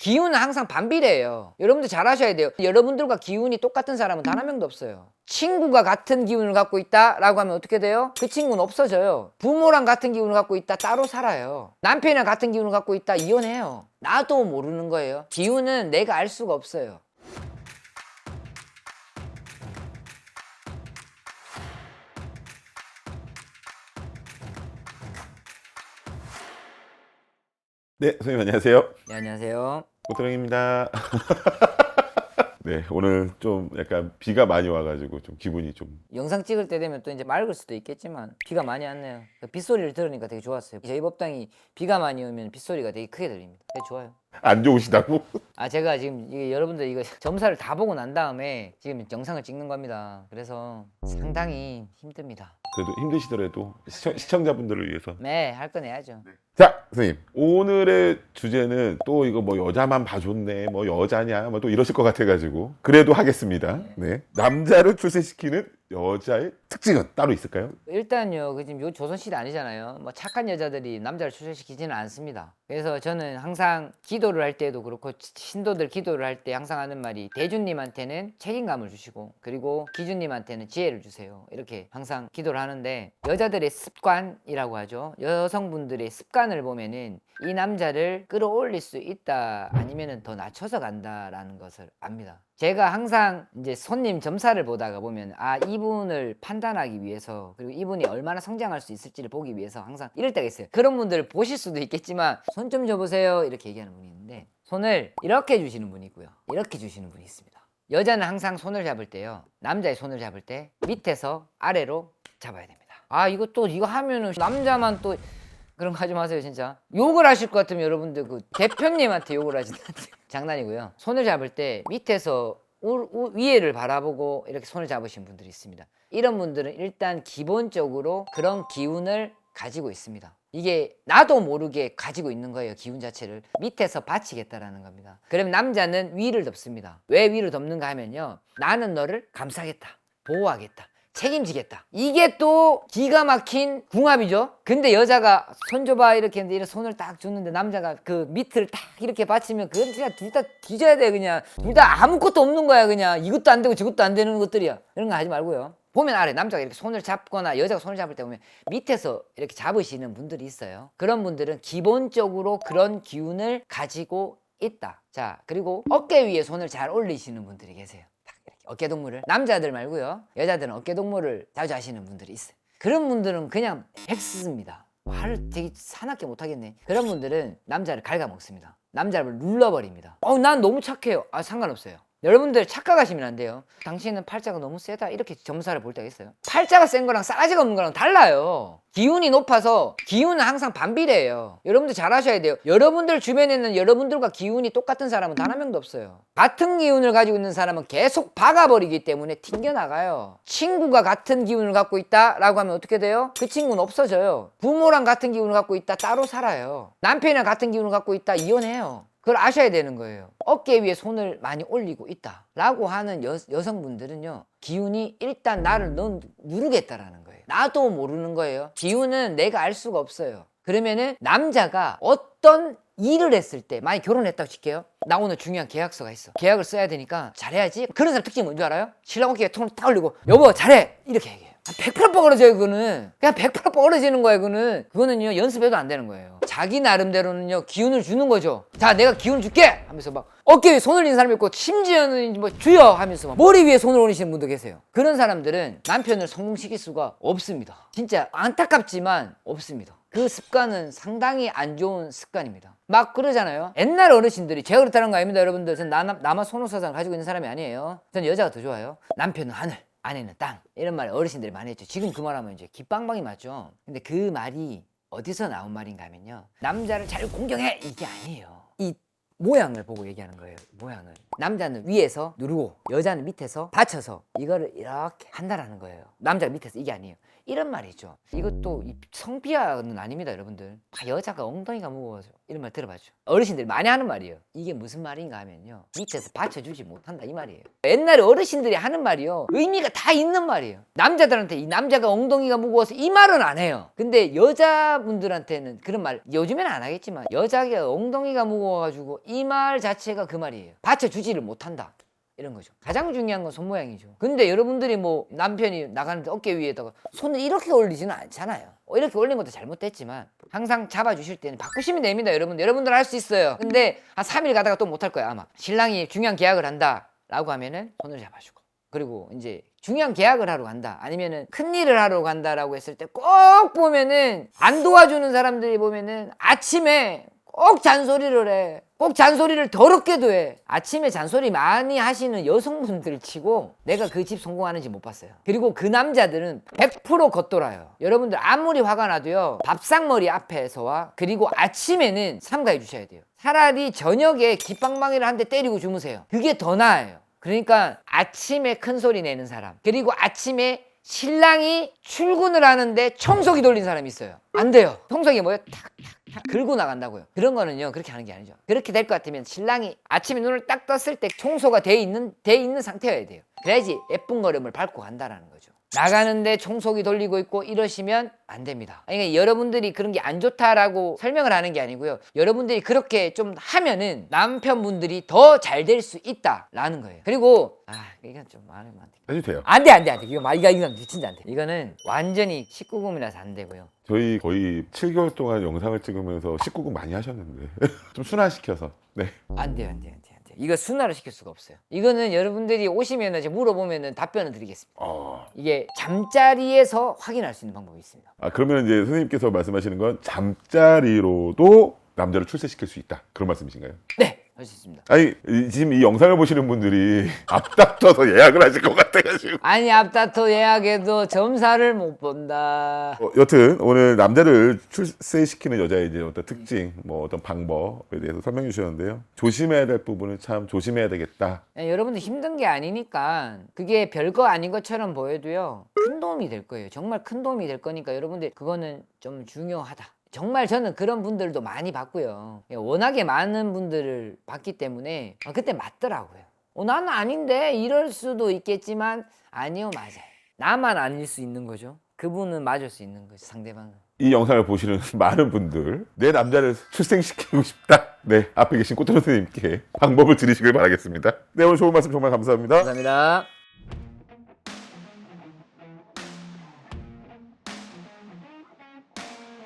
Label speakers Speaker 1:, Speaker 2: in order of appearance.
Speaker 1: 기운은 항상 반비례해요. 여러분들 잘 아셔야 돼요. 여러분들과 기운이 똑같은 사람은 단 한 명도 없어요. 친구가 같은 기운을 갖고 있다라고 하면 어떻게 돼요? 그 친구는 없어져요. 부모랑 같은 기운을 갖고 있다 따로 살아요. 남편이랑 같은 기운을 갖고 있다 이혼해요. 나도 모르는 거예요. 기운은 내가 알 수가 없어요.
Speaker 2: 네, 선생님 안녕하세요.
Speaker 1: 네, 안녕하세요.
Speaker 2: 고태령입니다. 네, 오늘 좀 약간 비가 많이 와가지고 좀 기분이 좀
Speaker 1: 영상 찍을 때 되면 또 이제 맑을 수도 있겠지만 비가 많이 왔네요. 그 빗소리를 들으니까 되게 좋았어요. 저희 법당이 비가 많이 오면 빗소리가 되게 크게 들립니다. 되게 좋아요.
Speaker 2: 안 좋으시다고?
Speaker 1: 아 제가 지금 이게 여러분들 이거 점사를 다 보고 난 다음에 지금 영상을 찍는 겁니다. 그래서 상당히 힘듭니다.
Speaker 2: 그래도 힘드시더라도 시청, 자분들을 위해서.
Speaker 1: 네, 할 건 해야죠.
Speaker 2: 자, 선생님. 오늘의 주제는 또 이거 뭐 여자만 봐줬네, 뭐 여자냐, 뭐 또 이러실 것 같아가지고. 그래도 하겠습니다. 네. 남자를 출세시키는 여자의 특징은 따로 있을까요?
Speaker 1: 일단요, 그 지금 요 조선시대 아니잖아요. 뭐 착한 여자들이 남자를 출세시키지는 않습니다. 그래서 저는 항상 기도를 할 때도 그렇고 신도들 기도를 할 때 항상 하는 말이 대주님한테는 책임감을 주시고 그리고 기주님한테는 지혜를 주세요. 이렇게 항상 기도를 하는데 여자들의 습관이라고 하죠. 여성분들의 습관을 보면은 이 남자를 끌어올릴 수 있다 아니면은 더 낮춰서 간다라는 것을 압니다. 제가 항상 이제 손님 점사를 보다가 보면 아 이분을 판단하기 위해서 그리고 이분이 얼마나 성장할 수 있을지를 보기 위해서 항상 이럴 때가 있어요. 그런 분들 보실 수도 있겠지만 손 좀 줘보세요 이렇게 얘기하는 분이 있는데 손을 이렇게 주시는 분이 있고요. 이렇게 주시는 분이 있습니다. 여자는 항상 손을 잡을 때요. 남자의 손을 잡을 때 밑에서 아래로 잡아야 됩니다. 아 이거 또 이거 하면은 남자만 또 그런 거 하지 마세요 진짜. 욕을 하실 것 같으면 여러분들 그 대표님한테 욕을 하시는데 장난이고요. 손을 잡을 때 밑에서 우- 우- 위에를 바라보고 이렇게 손을 잡으신 분들이 있습니다. 이런 분들은 일단 기본적으로 그런 기운을 가지고 있습니다. 이게 나도 모르게 가지고 있는 거예요 기운 자체를. 밑에서 바치겠다라는 겁니다. 그러면 남자는 위를 덮습니다. 왜 위를 덮는가 하면요. 나는 너를 감싸겠다 보호하겠다 책임지겠다. 이게 또 기가 막힌 궁합이죠. 근데 여자가 손 줘봐 이렇게 했는데 이런 손을 딱 줬는데 남자가 그 밑을 딱 이렇게 받치면 그건 그냥 둘 다 뒤져야 돼 그냥 둘 다 아무것도 없는 거야 그냥 이것도 안 되고 저것도 안 되는 것들이야. 이런 거 하지 말고요. 보면 아래 남자가 이렇게 손을 잡거나 여자가 손을 잡을 때 보면 밑에서 이렇게 잡으시는 분들이 있어요. 그런 분들은 기본적으로 그런 기운을 가지고 있다. 자 그리고 어깨 위에 손을 잘 올리시는 분들이 계세요. 딱 이렇게 어깨 동무를 남자들 말고요. 여자들은 어깨 동무를 자주 하시는 분들이 있어요. 그런 분들은 그냥 헥스입니다. 말을 되게 사납게 못하겠네. 그런 분들은 남자를 갉아먹습니다. 남자를 눌러버립니다. 어난 너무 착해요. 아 상관없어요 여러분들 착각하시면 안 돼요. 당신은 팔자가 너무 세다. 이렇게 점사를 볼 때가 있어요. 팔자가 센 거랑 싸가지가 없는 거랑 달라요. 기운이 높아서 기운은 항상 반비례해요. 여러분들 잘 아셔야 돼요. 여러분들 주변에는 여러분들과 기운이 똑같은 사람은 단 한 명도 없어요. 같은 기운을 가지고 있는 사람은 계속 박아버리기 때문에 튕겨나가요. 친구가 같은 기운을 갖고 있다라고 하면 어떻게 돼요? 그 친구는 없어져요. 부모랑 같은 기운을 갖고 있다 따로 살아요. 남편이랑 같은 기운을 갖고 있다 이혼해요 그걸 아셔야 되는 거예요. 어깨 위에 손을 많이 올리고 있다. 라고 하는 여, 여성분들은요, 기운이 일단 나를 넌 누르겠다라는 거예요. 나도 모르는 거예요. 기운은 내가 알 수가 없어요. 그러면은 남자가 어떤 일을 했을 때, 많이 결혼했다고 칠게요. 나 오늘 중요한 계약서가 있어. 계약을 써야 되니까 잘해야지. 그런 사람 특징이 뭔지 알아요? 신랑 어깨에 ton을 딱 올리고, 여보, 잘해! 이렇게 얘기해요. 100% 뻐그러져요, 그거는. 그냥 100% 뻐그러지는 거예요, 그거는. 그거는요, 연습해도 안 되는 거예요. 자기 나름대로는요, 기운을 주는 거죠. 자, 내가 기운 줄게! 하면서 막, 어깨 위에 손 올리는 사람이 있고, 심지어는 뭐, 주여! 하면서 막, 머리 위에 손을 올리시는 분도 계세요. 그런 사람들은 남편을 성공시킬 수가 없습니다. 진짜 안타깝지만 없습니다. 그 습관은 상당히 안 좋은 습관입니다. 막 그러잖아요. 옛날 어르신들이 제가 그렇다는 거 아닙니다, 여러분들. 전 나, 나만 손오사상 가지고 있는 사람이 아니에요. 전 여자가 더 좋아요. 남편은 하늘, 아내는 땅. 이런 말 어르신들이 많이 했죠. 지금 그 말하면 이제 기빵빵이 맞죠. 근데 그 말이 어디서 나온 말인가 하면요. 남자를 잘 공경해! 이게 아니에요. 이 모양을 보고 얘기하는 거예요. 모양을. 남자는 위에서 누르고 여자는 밑에서 받쳐서 이거를 이렇게 한다라는 거예요. 남자가 밑에서 이게 아니에요. 이런 말이죠. 이것도 이 성비하는 아닙니다, 여러분들. 아, 여자가 엉덩이가 무거워서 이런 말 들어봤죠. 어르신들이 많이 하는 말이에요. 이게 무슨 말인가 하면요. 밑에서 받쳐주지 못한다 이 말이에요. 옛날에 어르신들이 하는 말이요. 의미가 다 있는 말이에요. 남자들한테 이 남자가 엉덩이가 무거워서 이 말은 안 해요. 근데 여자분들한테는 그런 말 요즘에는 안 하겠지만 여자가 엉덩이가 무거워가지고 이 말 자체가 그 말이에요. 받쳐주지를 못한다. 이런 거죠. 가장 중요한 건 손 모양이죠. 근데 여러분들이 뭐 남편이 나가는데 어깨 위에다가 손을 이렇게 올리지는 않잖아요. 어, 이렇게 올린 것도 잘못됐지만 항상 잡아주실 때는 바꾸시면 됩니다, 여러분. 여러분들 할 수 있어요. 근데 한 3일 가다가 또 못할 거야 아마. 신랑이 중요한 계약을 한다라고 하면은 손을 잡아주고 그리고 이제 중요한 계약을 하러 간다 아니면은 큰 일을 하러 간다라고 했을 때 꼭 보면은 안 도와주는 사람들이 보면은 아침에 꼭 잔소리를 해. 꼭 잔소리를 더럽게도 해. 아침에 잔소리 많이 하시는 여성분들 치고 내가 그 집 성공하는지 못 봤어요. 그리고 그 남자들은 100% 겉돌아요. 여러분들 아무리 화가 나도요. 밥상머리 앞에서와 그리고 아침에는 삼가해 주셔야 돼요. 차라리 저녁에 깃방망이를 한 대 때리고 주무세요. 그게 더 나아요. 그러니까 아침에 큰 소리 내는 사람 그리고 아침에 신랑이 출근을 하는데 청소기 돌린 사람이 있어요. 안 돼요. 청소기 뭐예요? 탁탁탁 긁고 나간다고요. 그런 거는요. 그렇게 하는 게 아니죠. 그렇게 될 것 같으면 신랑이 아침에 눈을 딱 떴을 때 청소가 돼 있는 돼 있는 상태여야 돼요. 그래야지 예쁜 걸음을 밟고 간다라는 거죠. 나가는데 청소기 돌리고 있고 이러시면 안 됩니다. 그러니까 여러분들이 그런 게 안 좋다라고 설명을 하는 게 아니고요. 여러분들이 그렇게 좀 하면은 남편분들이 더 잘 될 수 있다라는 거예요. 그리고 아 이건 좀 말하면 안 돼.
Speaker 2: 해도 돼요.
Speaker 1: 안 돼, 안 돼, 안 돼. 이거 말, 이거, 이건 진짜 안 돼. 이거는 완전히 19금이라서 안 되고요.
Speaker 2: 저희 거의 7개월 동안 영상을 찍으면서 19금 많이 하셨는데 좀 순화시켜서 네.
Speaker 1: 안 돼요. 안 돼요. 이거 순화를 시킬 수가 없어요. 이거는 여러분들이 오시면 이제 물어보면은 답변을 드리겠습니다.
Speaker 2: 어.
Speaker 1: 이게 잠자리에서 확인할 수 있는 방법이 있습니다.
Speaker 2: 아 그러면 이제 선생님께서 말씀하시는 건 잠자리로도 남자를 출세시킬 수 있다 그런 말씀이신가요?
Speaker 1: 네, 할 수 있습니다.
Speaker 2: 아니 이- 지금 이 영상을 보시는 분들이 앞다퉈서 예약을 하실 것 같아가지고
Speaker 1: 아니, 앞다퉈 예약해도 점사를 못 본다.
Speaker 2: 어, 여튼 오늘 남자를 출세시키는 여자의 이제 어떤 특징, 뭐 어떤 방법에 대해서 설명해 주셨는데요. 조심해야 될 부분은 참 조심해야 되겠다.
Speaker 1: 예, 여러분들 힘든 게 아니니까 그게 별거 아닌 것처럼 보여도요 큰 도움이 될 거예요 정말 큰 도움이 될 거니까 여러분들 그거는 좀 중요하다 정말 저는 그런 분들도 많이 봤고요 예, 워낙에 많은 분들을 봤기 때문에 아, 그때 맞더라고요 어, 나는 아닌데 이럴 수도 있겠지만 아니요 맞아요 나만 아닐 수 있는 거죠 그분은 맞을 수 있는 거죠 상대방은
Speaker 2: 이 영상을 보시는 많은 분들 내 남자를 출생시키고 싶다. 네 앞에 계신 꽃토 선생님께 방법을 들으시길 바라겠습니다. 네 오늘 좋은 말씀 정말 감사합니다.
Speaker 1: 감사합니다